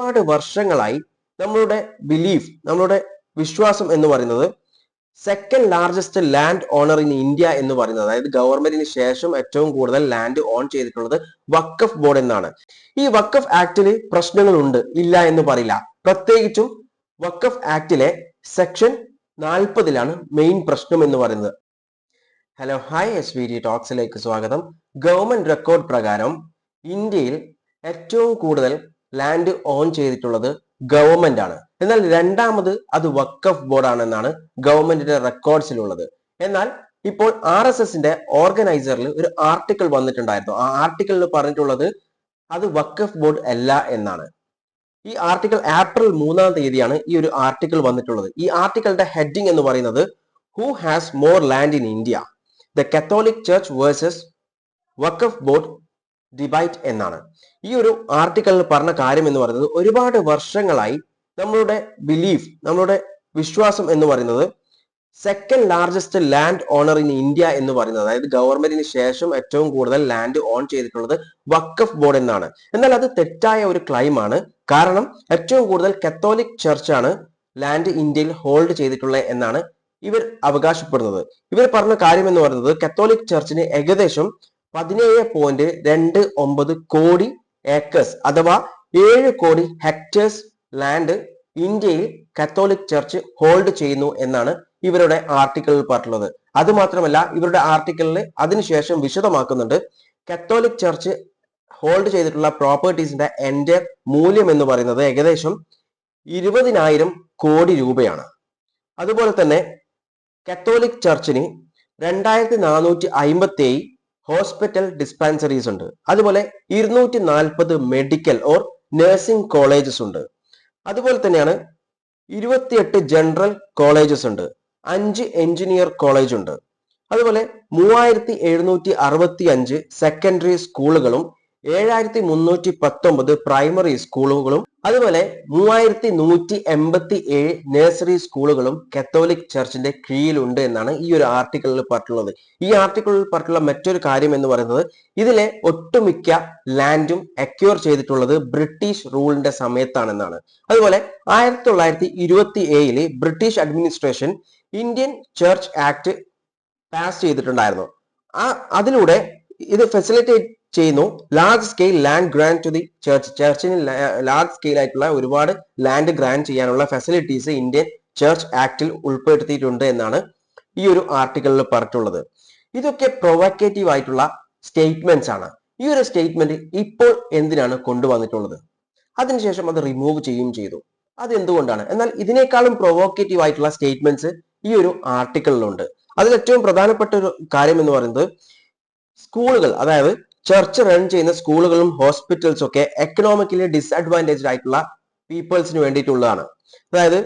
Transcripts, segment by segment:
ഒരുപാട് വർഷങ്ങളായി നമ്മളുടെ ബിലീഫ് നമ്മളുടെ വിശ്വാസം എന്ന് പറയുന്നത് second largest land owner in India എന്ന് പറയുന്നത്. അതായത് ഗവൺമെന്റിന് ശേഷം ഏറ്റവും കൂടുതൽ ലാൻഡ് ഓൺ ചെയ്തിട്ടുള്ളത് വക്കഫ് ബോർഡ് എന്നാണ്. ഈ വക്കഫ് ആക്ടിൽ പ്രശ്നങ്ങളുണ്ട് ഇല്ല എന്ന് പറയില്ല. പ്രത്യേകിച്ചും വക്കഫ് ആക്ടിലെ സെക്ഷൻ നാൽപ്പതിലാണ് മെയിൻ പ്രശ്നം എന്ന് പറയുന്നത്. Hello hi S V D ടോക്സിലേക്ക് സ്വാഗതം. ഗവൺമെന്റ് റെക്കോർഡ് പ്രകാരം ഇന്ത്യയിൽ ഏറ്റവും കൂടുതൽ ലാൻഡ് ഓൺ ചെയ്തിട്ടുള്ളത് ഗവൺമെന്റ് ആണ്. എന്നാൽ രണ്ടാമത് അത് വക്കഫ് ബോർഡ് ആണെന്നാണ് ഗവൺമെന്റിന്റെ റെക്കോർഡ്സിലുള്ളത് എന്നാൽ ഇപ്പോൾ ആർ എസ് എസിന്റെ ഓർഗനൈസറിൽ ഒരു ആർട്ടിക്കിൾ വന്നിട്ടുണ്ടായിരുന്നു. ആ ആർട്ടിക്കിളിൽ പറഞ്ഞിട്ടുള്ളത് അത് വക്കഫ് ബോർഡ് അല്ല എന്നാണ്. ഈ ആർട്ടിക്കിൾ ഏപ്രിൽ മൂന്നാം തീയതിയാണ് ഈ ഒരു ആർട്ടിക്കിൾ വന്നിട്ടുള്ളത്. ഈ ആർട്ടിക്കിളിന്റെ ഹെഡിങ് എന്ന് പറയുന്നത് who has more land in India the Catholic church versus Waqf board debate എന്നാണ്. ഈ ഒരു ആർട്ടിക്കലിൽ പറഞ്ഞ കാര്യം എന്ന് പറയുന്നത് ഒരുപാട് വർഷങ്ങളായി നമ്മളുടെ ബിലീഫ് നമ്മളുടെ വിശ്വാസം എന്ന് പറയുന്നത് second largest land owner in India എന്ന് പറയുന്നത് അതായത് ഗവൺമെന്റിന് ശേഷം ഏറ്റവും കൂടുതൽ ലാൻഡ് ഓൺ ചെയ്തിട്ടുള്ളത് വക്കഫ് ബോർഡ് എന്നാണ്. എന്നാൽ അത് തെറ്റായ ഒരു ക്ലൈം ആണ്. കാരണം ഏറ്റവും കൂടുതൽ കത്തോലിക് ചർച്ചാണ് ലാൻഡ് ഇന്ത്യയിൽ ഹോൾഡ് ചെയ്തിട്ടുള്ളത് എന്നാണ് ഇവർ അവകാശപ്പെടുന്നത്. ഇവർ പറഞ്ഞ കാര്യം എന്ന് പറയുന്നത് കത്തോലിക് ചർച്ചിന് ഏകദേശം പതിനേഴ് പോയിന്റ് രണ്ട് ഒമ്പത് കോടി ഏക്കേഴ്സ് അഥവാ ഏഴ് കോടി ഹെക്ടേഴ്സ് ലാൻഡ് ഇന്ത്യയിൽ കത്തോലിക് ചർച്ച് ഹോൾഡ് ചെയ്യുന്നു എന്നാണ് ഇവരുടെ ആർട്ടിക്കിളിൽ പറഞ്ഞിട്ടുള്ളത്. അത് മാത്രമല്ല ഇവരുടെ ആർട്ടിക്കിളിൽ അതിനുശേഷം വിശദമാക്കുന്നുണ്ട്. കത്തോലിക് ചർച്ച് ഹോൾഡ് ചെയ്തിട്ടുള്ള പ്രോപ്പർട്ടീസിന്റെ എന്റെ മൂല്യം എന്ന് പറയുന്നത് ഏകദേശം ഇരുപതിനായിരം കോടി രൂപയാണ്. അതുപോലെ തന്നെ കത്തോലിക് ചർച്ചിന് രണ്ടായിരത്തി നാനൂറ്റി അയിമ്പത്തി ഹോസ്പിറ്റൽ ഡിസ്പാൻസറീസ് ഉണ്ട്. അതുപോലെ ഇരുന്നൂറ്റി നാൽപ്പത് മെഡിക്കൽ ഓർ നഴ്സിംഗ് കോളേജസ് ഉണ്ട്. അതുപോലെ തന്നെയാണ് ഇരുപത്തിയെട്ട് ജനറൽ കോളേജസ് ഉണ്ട്. അഞ്ച് എഞ്ചിനീയർ കോളേജ് ഉണ്ട്. അതുപോലെ മൂവായിരത്തി എഴുന്നൂറ്റി അറുപത്തി അഞ്ച് സെക്കൻഡറി സ്കൂളുകളും ഏഴായിരത്തി മുന്നൂറ്റി പത്തൊമ്പത് പ്രൈമറി സ്കൂളുകളും അതുപോലെ മൂവായിരത്തി നൂറ്റി എൺപത്തി ഏഴ് നഴ്സറി സ്കൂളുകളും കത്തോലിക് ചർച്ചിന്റെ കീഴിലുണ്ട് എന്നാണ് ഈ ഒരു ആർട്ടിക്കിളിൽ പറഞ്ഞിട്ടുള്ളത്. ഈ ആർട്ടിക്കിളിൽ പറഞ്ഞിട്ടുള്ള മറ്റൊരു കാര്യം എന്ന് പറയുന്നത് ഇതിലെ ഒട്ടുമിക്ക ലാൻഡും അക്യൂർ ചെയ്തിട്ടുള്ളത് ബ്രിട്ടീഷ് റൂളിന്റെ സമയത്താണെന്നാണ്. അതുപോലെ ആയിരത്തി തൊള്ളായിരത്തി ഇരുപത്തി ഏഴിൽ British administration Indian church act pass ചെയ്തിട്ടുണ്ടായിരുന്നു. ആ അതിലൂടെ ഇത് ഫെസിലിറ്റേറ്റ് ചെയ്യുന്നു. Large scale land grant to the church ചർച്ചിന് large scale ആയിട്ടുള്ള ഒരുപാട് ലാൻഡ് ഗ്രാൻഡ് ചെയ്യാനുള്ള ഫെസിലിറ്റീസ് ഇന്ത്യൻ ചർച്ച് ആക്ടിൽ ഉൾപ്പെടുത്തിയിട്ടുണ്ട് എന്നാണ് ഈ ഒരു ആർട്ടിക്കിളിൽ പറഞ്ഞിട്ടുള്ളത്. ഇതൊക്കെ പ്രൊവക്കേറ്റീവ് ആയിട്ടുള്ള സ്റ്റേറ്റ്മെന്റ്സ് ആണ്. ഈ ഒരു സ്റ്റേറ്റ്മെന്റ് ഇപ്പോൾ എന്തിനാണ് കൊണ്ടുവന്നിട്ടുള്ളത്? അതിനുശേഷം അത് റിമൂവ് ചെയ്യുകയും ചെയ്തു. അത് എന്തുകൊണ്ടാണ് എന്നാൽ ഇതിനേക്കാളും പ്രൊവോക്കേറ്റീവ് ആയിട്ടുള്ള സ്റ്റേറ്റ്മെന്റ്സ് ഈ ഒരു ആർട്ടിക്കിളിലുണ്ട് അതിൽ ഏറ്റവും പ്രധാനപ്പെട്ട ഒരു കാര്യം എന്ന് പറയുന്നത് സ്കൂളുകൾ അതായത് ചർച്ച് റൺ ചെയ്യുന്ന സ്കൂളുകളും ഹോസ്പിറ്റൽസും ഒക്കെ എക്കണോമിക്കലി ഡിസ്അഡ്വാന്റേജ് ആയിട്ടുള്ള പീപ്പിൾസിന് വേണ്ടിയിട്ടുള്ളതാണ്. അതായത്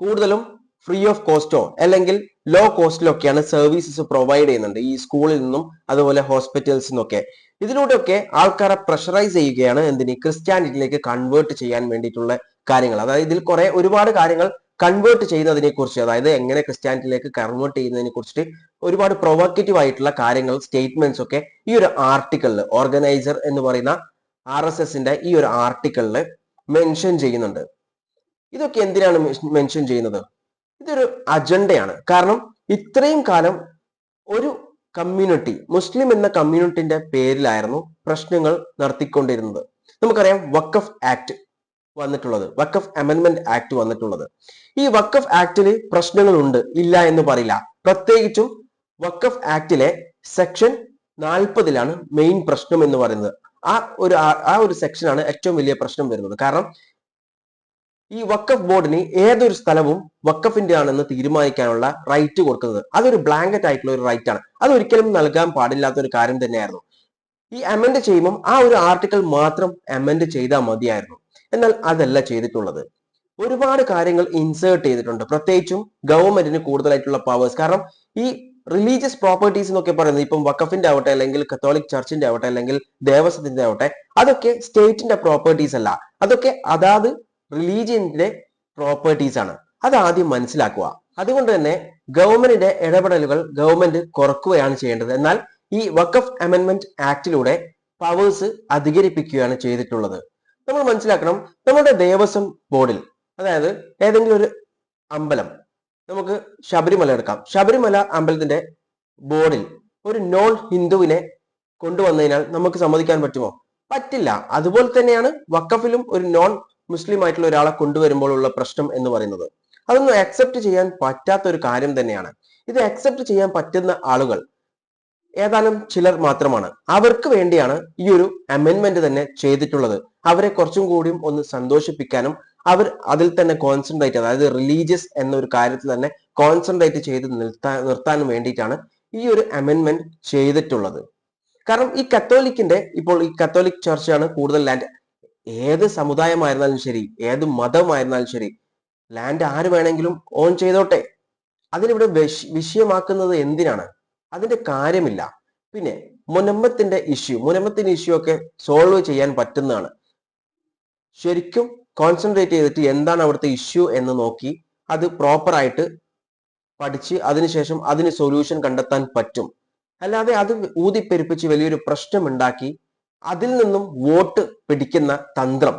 കൂടുതലും ഫ്രീ ഓഫ് കോസ്റ്റോ അല്ലെങ്കിൽ ലോ കോസ്റ്റിലൊക്കെയാണ് സർവീസസ് പ്രൊവൈഡ് ചെയ്യുന്നുണ്ട് ഈ സ്കൂളിൽ നിന്നും അതുപോലെ ഹോസ്പിറ്റൽസിൽ നിന്നൊക്കെ. ഇതിലൂടെയൊക്കെ ആൾക്കാരെ പ്രഷറൈസ് ചെയ്യുകയാണ് എന്തിന്? ക്രിസ്ത്യാനിറ്റിയിലേക്ക് കൺവേർട്ട് ചെയ്യാൻ വേണ്ടിയിട്ടുള്ള കാര്യങ്ങൾ. അതായത് ഇതിൽ കുറെ ഒരുപാട് കാര്യങ്ങൾ കൺവേർട്ട് ചെയ്യുന്നതിനെ കുറിച്ച് അതായത് എങ്ങനെ ക്രിസ്ത്യാനിറ്റിയിലേക്ക് കൺവേർട്ട് ചെയ്യുന്നതിനെ കുറിച്ചിട്ട് ഒരുപാട് പ്രൊവോക്കേറ്റീവ് ആയിട്ടുള്ള കാര്യങ്ങൾ സ്റ്റേറ്റ്മെന്റ്സ് ഒക്കെ ഈ ഒരു ആർട്ടിക്കിളിൽ ഓർഗനൈസർ എന്ന് പറയുന്ന ആർ എസ് എസിന്റെ ഈ ഒരു ആർട്ടിക്കിളിൽ മെൻഷൻ ചെയ്യുന്നുണ്ട്. ഇതൊക്കെ എന്തിനാണ് മെൻഷൻ ചെയ്യുന്നത്? ഇതൊരു അജണ്ടയാണ് കാരണം ഇത്രയും കാലം ഒരു കമ്മ്യൂണിറ്റി മുസ്ലിം എന്ന കമ്മ്യൂണിറ്റിന്റെ പേരിലായിരുന്നു പ്രശ്നങ്ങൾ നടത്തിക്കൊണ്ടിരുന്നത്. നമുക്കറിയാം വക്കഫ് ആക്ട്. വന്നിട്ടുള്ളത്. വക്കഫ് അമെന്റ്മെന്റ് ആക്ട് വന്നിട്ടുള്ളത്. ഈ വക്കഫ് ആക്ടിൽ പ്രശ്നങ്ങളുണ്ട് ഇല്ല എന്ന് പറയില്ല. പ്രത്യേകിച്ചും വക്കഫ് ആക്ടിലെ സെക്ഷൻ നാൽപ്പതിലാണ് മെയിൻ പ്രശ്നം എന്ന് പറയുന്നത്. ആ ഒരു ആ ഒരു സെക്ഷനാണ് ഏറ്റവും വലിയ പ്രശ്നം വരുന്നത്. കാരണം ഈ വക്കഫ് ബോർഡിന് ഏതൊരു സ്ഥലവും വക്കഫിന്റെ ആണെന്ന് തീരുമാനിക്കാനുള്ള റൈറ്റ് കൊടുക്കുന്നത്. അതൊരു ബ്ലാങ്കറ്റ് ആയിട്ടുള്ള ഒരു റൈറ്റ് ആണ്. അത് ഒരിക്കലും നൽകാൻ പാടില്ലാത്ത ഒരു കാര്യം തന്നെയായിരുന്നു. ഈ അമെൻഡ് ചെയ്യുമ്പോൾ ആ ഒരു ആർട്ടിക്കിൾ മാത്രം അമെൻഡ് ചെയ്താൽ മതിയായിരുന്നു. എന്നാൽ അതല്ല ചെയ്തിട്ടുള്ളത്. ഒരുപാട് കാര്യങ്ങൾ ഇൻസേർട്ട് ചെയ്തിട്ടുണ്ട്. പ്രത്യേകിച്ചും ഗവൺമെന്റിന് കൂടുതലായിട്ടുള്ള പവേഴ്സ് കാരണം ഈ റിലീജിയസ് പ്രോപ്പർട്ടീസ് എന്നൊക്കെ പറയുന്നത് ഇപ്പം വക്കഫിന്റെ ആവട്ടെ അല്ലെങ്കിൽ കത്തോലിക് ചർച്ചിന്റെ ആവട്ടെ അല്ലെങ്കിൽ ദേവസ്വത്തിന്റെ ആവട്ടെ അതൊക്കെ സ്റ്റേറ്റിന്റെ പ്രോപ്പർട്ടീസ് അല്ല. അതൊക്കെ അതാത് റിലീജിയന്റെ പ്രോപ്പർട്ടീസ് ആണ്. അത് ആദ്യം മനസ്സിലാക്കുക. അതുകൊണ്ട് തന്നെ ഗവൺമെന്റിന്റെ ഇടപെടലുകൾ ഗവൺമെന്റ് കുറക്കുകയാണ് ചെയ്യേണ്ടത്. എന്നാൽ ഈ വക്കഫ് അമെന്റ്മെന്റ് ആക്ടിലൂടെ പവേഴ്സ് അധികരിപ്പിക്കുകയാണ് ചെയ്തിട്ടുള്ളത്. നമ്മൾ മനസ്സിലാക്കണം നമ്മുടെ ദേവസ്വം ബോർഡിൽ അതായത് ഏതെങ്കിലും ഒരു അമ്പലം നമുക്ക് ശബരിമല എടുക്കാം. ശബരിമല അമ്പലത്തിന്റെ ബോർഡിൽ ഒരു നോൺ ഹിന്ദുവിനെ കൊണ്ടുവന്നതിനാൽ നമുക്ക് സമ്മതിക്കാൻ പറ്റുമോ? പറ്റില്ല. അതുപോലെ തന്നെയാണ് വക്കഫിലും ഒരു നോൺ മുസ്ലിം ആയിട്ടുള്ള ഒരാളെ കൊണ്ടുവരുമ്പോൾ ഉള്ള പ്രശ്നം എന്ന് പറയുന്നത്. അതൊന്നും അക്സെപ്റ്റ് ചെയ്യാൻ പറ്റാത്ത ഒരു കാര്യം തന്നെയാണ്. ഇത് അക്സെപ്റ്റ് ചെയ്യാൻ പറ്റുന്ന ആളുകൾ ഏതാനും ചിലർ മാത്രമാണ്. അവർക്ക് വേണ്ടിയാണ് ഈ ഒരു അമെന്റ്മെന്റ് തന്നെ ചെയ്തിട്ടുള്ളത്. അവരെ കുറച്ചും കൂടിയും ഒന്ന് സന്തോഷിപ്പിക്കാനും അവർ അതിൽ തന്നെ കോൺസെൻട്രേറ്റ് അതായത് റിലീജിയസ് എന്നൊരു കാര്യത്തിൽ തന്നെ കോൺസെൻട്രേറ്റ് ചെയ്ത് നിർത്താൻ നിർത്താനും വേണ്ടിയിട്ടാണ് ഈ ഒരു അമെന്റ്മെന്റ് ചെയ്തിട്ടുള്ളത്. കാരണം ഈ കത്തോലിക്കിന്റെ ഇപ്പോൾ ഈ കത്തോലിക് ചർച്ചാണ് കൂടുതൽ ലാൻഡ് ഏത് സമുദായമായിരുന്നാലും ശരി ഏത് മതമായിരുന്നാലും ശരി ലാൻഡ് ആര് വേണമെങ്കിലും ഓൺ ചെയ്തോട്ടെ. അതിനിവിടെ വിഷ- വിഷയമാക്കുന്നത് എന്തിനാണ്? അതിന്റെ കാര്യമില്ല. പിന്നെ മുനമ്പത്തിന്റെ ഇഷ്യൂ മുനമ്പത്തിന്റെ ഇഷ്യൂ ഒക്കെ സോൾവ് ചെയ്യാൻ പറ്റുന്നതാണ്. ശരിക്കും കോൺസെൻട്രേറ്റ് ചെയ്തിട്ട് എന്താണ് അവിടുത്തെ ഇഷ്യൂ എന്ന് നോക്കി അത് പ്രോപ്പർ ആയിട്ട് പഠിച്ച് അതിനുശേഷം അതിന് സൊല്യൂഷൻ കണ്ടെത്താൻ പറ്റും. അല്ലാതെ അത് ഊതിപ്പെരുപ്പിച്ച് വലിയൊരു പ്രശ്നം ഉണ്ടാക്കി അതിൽ നിന്നും വോട്ട് പിടിക്കുന്ന തന്ത്രം.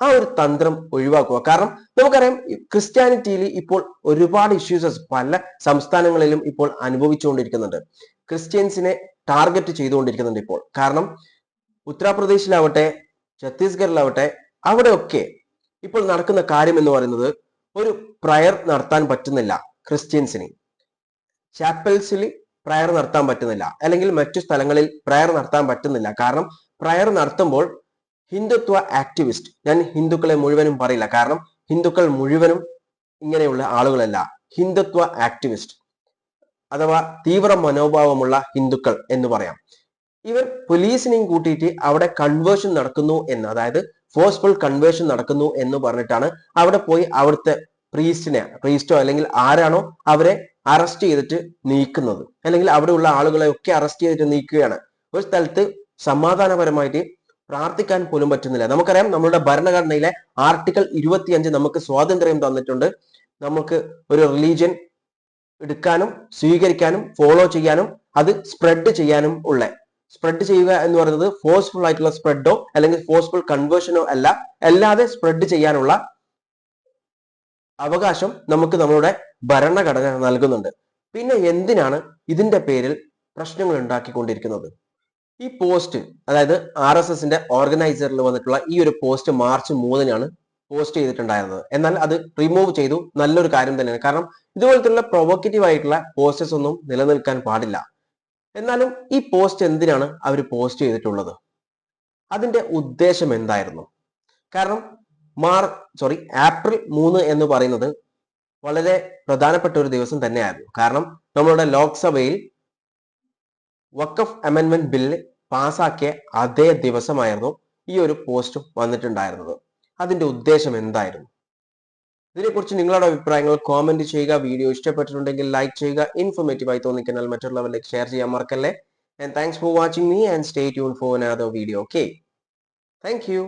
ആ ഒരു തന്ത്രം ഒഴിവാക്കുക. കാരണം നമുക്കറിയാം ക്രിസ്ത്യാനിറ്റിയിൽ ഇപ്പോൾ ഒരുപാട് ഇഷ്യൂസസ് പല സംസ്ഥാനങ്ങളിലും ഇപ്പോൾ അനുഭവിച്ചുകൊണ്ടിരിക്കുന്നുണ്ട്. ക്രിസ്ത്യൻസിനെ ടാർഗറ്റ് ചെയ്തുകൊണ്ടിരിക്കുന്നുണ്ട് ഇപ്പോൾ. കാരണം ഉത്തർപ്രദേശിലാവട്ടെ ഛത്തീസ്ഗഡിലാവട്ടെ അവിടെയൊക്കെ ഇപ്പോൾ നടക്കുന്ന കാര്യം എന്ന് പറയുന്നത് ഒരു പ്രയർ നടത്താൻ പറ്റുന്നില്ല ക്രിസ്ത്യൻസിന്. ചാപ്പൽസിൽ പ്രയർ നടത്താൻ പറ്റുന്നില്ല. അല്ലെങ്കിൽ മറ്റു സ്ഥലങ്ങളിൽ പ്രയർ നടത്താൻ പറ്റുന്നില്ല. കാരണം പ്രയർ നടത്തുമ്പോൾ ഹിന്ദുത്വ ആക്ടിവിസ്റ്റ് ഞാൻ ഹിന്ദുക്കളെ മുഴുവനും പറയില്ല. കാരണം ഹിന്ദുക്കൾ മുഴുവനും ഇങ്ങനെയുള്ള ആളുകളല്ല. ഹിന്ദുത്വ ആക്ടിവിസ്റ്റ് അഥവാ തീവ്ര മനോഭാവമുള്ള ഹിന്ദുക്കൾ എന്ന് പറയാം. ഇവർ പോലീസിനെയും കൂട്ടിയിട്ട് അവിടെ കൺവേർഷൻ നടക്കുന്നു എന്ന് അതായത് ഫോഴ്സ്ഫുൾ കൺവേർഷൻ നടക്കുന്നു എന്ന് പറഞ്ഞിട്ടാണ് അവിടെ പോയി അവിടുത്തെ പ്രീസ്റ്റിനെ പ്രീസ്റ്റോ അല്ലെങ്കിൽ ആരാണോ അവരെ അറസ്റ്റ് ചെയ്തിട്ട് നീക്കുന്നത്. അല്ലെങ്കിൽ അവിടെയുള്ള ആളുകളെ ഒക്കെ അറസ്റ്റ് ചെയ്തിട്ട് നീക്കുകയാണ്. ഒരു സ്ഥലത്ത് സമാധാനപരമായിട്ട് പ്രാർത്ഥിക്കാൻ പോലും പറ്റുന്നില്ല. നമുക്കറിയാം നമ്മുടെ ഭരണഘടനയിലെ ആർട്ടിക്കിൾ ഇരുപത്തിയഞ്ച് നമുക്ക് സ്വാതന്ത്ര്യം തന്നിട്ടുണ്ട്. നമുക്ക് ഒരു റിലീജിയൻ എടുക്കാനും സ്വീകരിക്കാനും ഫോളോ ചെയ്യാനും അത് സ്പ്രെഡ് ചെയ്യാനും ഉള്ള. സ്പ്രെഡ് ചെയ്യുക എന്ന് പറയുന്നത് ഫോഴ്സ്ഫുൾ ആയിട്ടുള്ള സ്പ്രെഡോ അല്ലെങ്കിൽ ഫോഴ്സ്ഫുൾ കൺവേർഷനോ അല്ല. അല്ലാതെ സ്പ്രെഡ് ചെയ്യാനുള്ള അവകാശം നമുക്ക് നമ്മളുടെ ഭരണഘടന നൽകുന്നുണ്ട്. പിന്നെ എന്തിനാണ് ഇതിന്റെ പേരിൽ പ്രശ്നങ്ങൾ ഉണ്ടാക്കിക്കൊണ്ടിരിക്കുന്നത്? ഈ പോസ്റ്റ് അതായത് ആർ എസ് എസിന്റെ ഓർഗനൈസറിൽ വന്നിട്ടുള്ള ഈ ഒരു പോസ്റ്റ് മാർച്ച് മൂന്നിനാണ് പോസ്റ്റ് ചെയ്തിട്ടുണ്ടായിരുന്നത്. എന്നാൽ അത് റിമൂവ് ചെയ്തു. നല്ലൊരു കാര്യം തന്നെയാണ്. കാരണം ഇതുപോലത്തുള്ള പ്രൊവോക്കേറ്റീവ് ആയിട്ടുള്ള പോസ്റ്റേഴ്സ് ഒന്നും നിലനിൽക്കാൻ പാടില്ല. എന്നാലും ഈ പോസ്റ്റ് എന്തിനാണ് അവർ പോസ്റ്റ് ചെയ്തിട്ടുള്ളത്? അതിന്റെ ഉദ്ദേശം എന്തായിരുന്നു? കാരണം മാർ സോറി ഏപ്രിൽ മൂന്ന് എന്ന് പറയുന്നത് വളരെ പ്രധാനപ്പെട്ട ഒരു ദിവസം തന്നെയായിരുന്നു. കാരണം നമ്മളുടെ ലോക്സഭയിൽ വക്കഫ് അമെന്റ്മെന്റ് ബില്ല് പാസാക്കിയ അതേ ദിവസമായിരുന്നു ഈ ഒരു പോസ്റ്റ് വന്നിട്ടുണ്ടായിരുന്നത്. അതിന്റെ ഉദ്ദേശം എന്തായിരുന്നു? ഇതിനെക്കുറിച്ച് നിങ്ങളുടെ അഭിപ്രായങ്ങൾ കോമന്റ് ചെയ്യുക. വീഡിയോ ഇഷ്ടപ്പെട്ടിട്ടുണ്ടെങ്കിൽ ലൈക്ക് ചെയ്യുക. ഇൻഫോർമേറ്റീവ് ആയി തോന്നിക്കനാൽ മറ്റുള്ളവരിലേക്ക് ഷെയർ ചെയ്യാൻ മറക്കല്ലേ. And thanks for watching me and stay tune for another video okay thank you